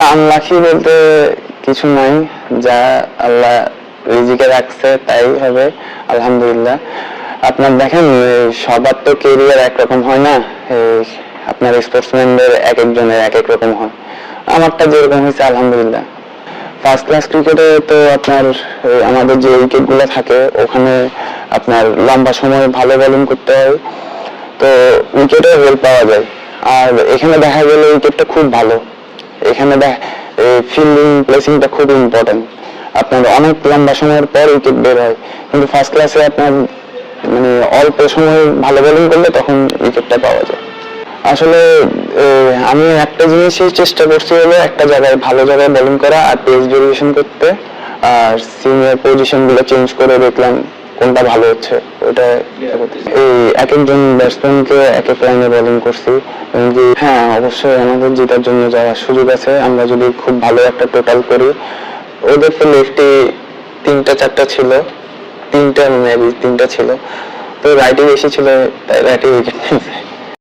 Unlucky বলতে কিছু নাই, যা আল্লাহ রিজিকে রাখছে, তাই হবে, আলহামদুলিল্লাহ। আপনার দেখেন সবার তো কেরিয়ার একরকম হয় না আপনার স্পোর্টসম্যানদের এক একজনের এক এক রকম হয়। আমারটা যেরকম হয়েছে, আলহামদুলিল্লাহ। ফার্স্ট ক্লাস ক্রিকেটে তো আপনার আমাদের যে উইকেটগুলো থাকে, ওখানে আপনার লম্বা সময় ভালো বোলিং করতে হয়, তো উইকেটে হেল্প পাওয়া যায়। আর এখানে দেখা গেল উইকেটটা খুব ভালো। এখানে ফিল্ডিং প্লেসিংটা খুব ইম্পর্টেন্ট আপনার অনেক লম্বা সময়ের পর উইকেট বের হয়। কিন্তু ফার্স্ট ক্লাসে আপনার মানে অল্প সময় ভালো বোলিং করলে তখন উইকেটটা পাওয়া যায়। আসলে আমি একটা জিনিসই চেষ্টা করছি হলো একটা জায়গায় ভালো জায়গায় বোলিং করা আর পেস ভেরিয়েশন করতে। আর সিনিয়র পজিশনগুলো চেঞ্জ করে দেখলাম। কোনটা ভালো হচ্ছে? ওটা। এই এক একজন ব্যাটসম্যানকে এক এক লাইনে বোলিং করছি। যে হ্যাঁ অবশ্যই আমাদের জেতার জন্য যাওয়ার সুযোগ আছে আমরা যদি খুব ভালো একটা টোটাল করি ওদের তো লেফটি তিনটা চারটা ছিল। তিনটা মেবি তিনটা ছিল। তো রাইটে বেশি ছিল তাই রাইটে উইকেট